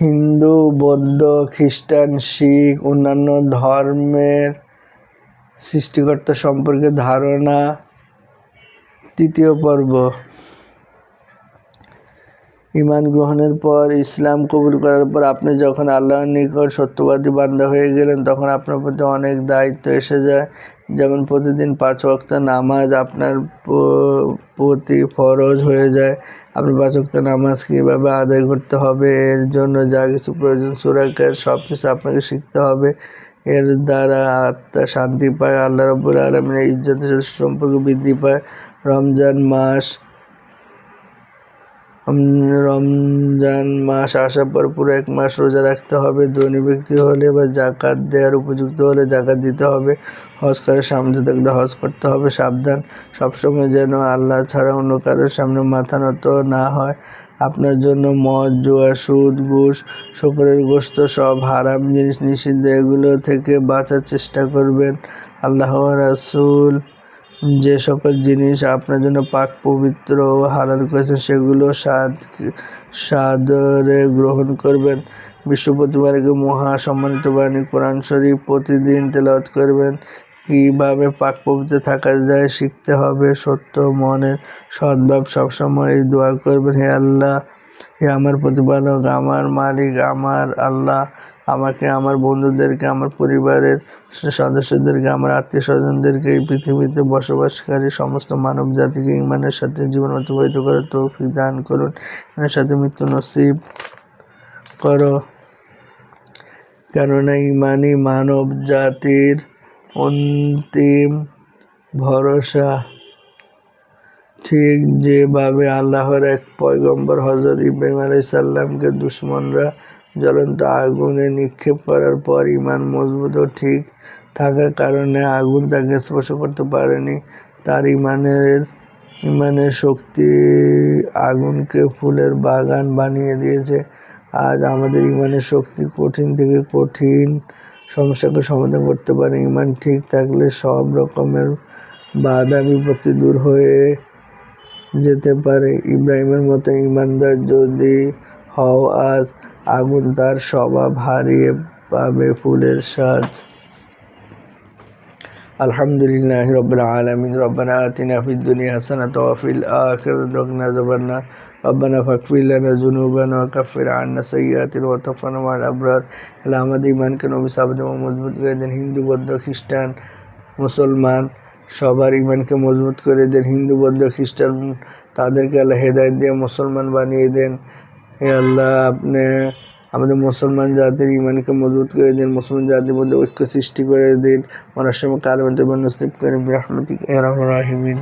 হিন্দু, বৌদ্ধ, খ্রিস্টান, শিখ, অন্যান্য ধর্মের সৃষ্টিকর্তা সম্পর্কে ধারণা। তৃতীয় পর্ব। ইমান গ্রহণের পর ইসলাম কবুল করার পর আপনি যখন আল্লাহর নিকট সত্যবাদী বান্দা হয়ে গেলেন, তখন আপনার প্রতি অনেক দায়িত্ব এসে যায়। যেমন প্রতিদিন পাঁচ ওয়াক্ত নামাজ আপনার প্রতি ফরজ হয়ে যায়। আপনি বাচক্ত নামাজ কীভাবে আদায় করতে হবে, এর জন্য যা কিছু প্রয়োজন, সুরাকের সব কিছু আপনাকে শিখতে হবে। এর দ্বারা আত্মা শান্তি পায়, আল্লাহ রব্বুল আলমিনের ইজ্জতের সাথে সম্পর্ক বৃদ্ধি পায়। রমজান মাস রমজান মাস আসার পর পুরো এক মাস রোজা রাখতে হবে, ধনী ব্যক্তি হলে বা জাকাত দেওয়ার উপযুক্ত হলে জাকাত দিতে হবে, হজ করার সামনে থাকলে হজ করতে হবে, সাবধান। সবসময় যেন আল্লাহ ছাড়া অন্য কারোর সামনে মাথা নত না হয়। আপনার জন্য মদ, জুয়া, সুদ, ঘুষ, শুকরের গোস্ত সব হারাম জিনিস নিষিদ্ধ, এগুলো থেকে বাঁচার চেষ্টা করবেন। আল্লাহ রাসূল। যে সকল জিনিস আপনার জন্য পাক, পবিত্র ও হালাল করেছেন সেগুলো সাদ সাদরে গ্রহণ করবেন। বিশ্ব মহা সম্মানিত বাণী, কোরআন শরীফ প্রতিদিন তেলাওয়াত করবেন। কীভাবে পাক, পবিত্র থাকা যায় শিখতে হবে সত্য মনের সদ্ভাব সবসময় দোয়া করবেন। হে আল্লাহ হে আমার প্রতিপালক, আমার মালিক, আমার আল্লাহ, আমাকে, আমার বন্ধুদেরকে, আমার পরিবারের সদস্যদেরকে, আমার আত্মীয় স্বজনদেরকে এই পৃথিবীতে বসবাসকারী সমস্ত মানব জাতিকে ইমানের সাথে জীবন অতিবাহিত করে তৌফিক দান করুন। ইমানের সাথে মৃত্যু নসিব করো। কেননা ইমানই মানব জাতির অন্তিম ভরসা। ঠিক যেভাবে আল্লাহর এক পয়গম্বর হজরত ইব্রাহিম আলাইসাল্লামকে দুশ্মনরা জ্বলন্ত আগুনে নিক্ষেপ করার পর ইমান মজবুত ও ঠিক থাকার কারণে আগুন তাকে স্পর্শ করতে পারেনি। তার ইমানের ইমানের শক্তি আগুনকে ফুলের বাগান বানিয়ে দিয়েছে। আজ আমাদের ইমানের শক্তি কঠিন থেকে কঠিন সমস্যাকে সমাধান করতে পারে। ইমান ঠিক থাকলে সব রকমের বাধা বিপত্তি দূর হয়ে যেতে পারে। ইব্রাহিমের মতো ইমানদার যদি হও, আজ আগুন তার স্বভাব হারিয়ে পাবে ফুলের আতিনা ফিদ দুনিয়া হাসানাত ওয়া ফিল আখিরাতি ওয়াকিনা আযাবান্নার রব্বানা ফাগফির লানা যুনুবানা ওয়া কাফির আন্না সাইয়্যাতিনা ওয়া তাওফানা মা'আল আবরার। আল্লাহ আমাদের ইমানকে নবী সাহাবাদের এবং মজবুত করে দেন। হিন্দু, বৌদ্ধ, খ্রিস্টান, মুসলমান সবার ইমানকে মজবুত করে দেন, হিন্দু, বৌদ্ধ, খ্রিস্টান, তাদেরকে আল্লাহ হেদায়ত দিয়ে মুসলমান বানিয়ে দেন। হে আল্লাহ, আপনি আমাদের মুসলমান জাতির ইমানকে মজবুত করে দিন, মুসলমান জাতির মধ্যে ঐক্য সৃষ্টি করে দিন। অনেক সময় কালমন্ত্রী নসিব করেন রাহিমিন।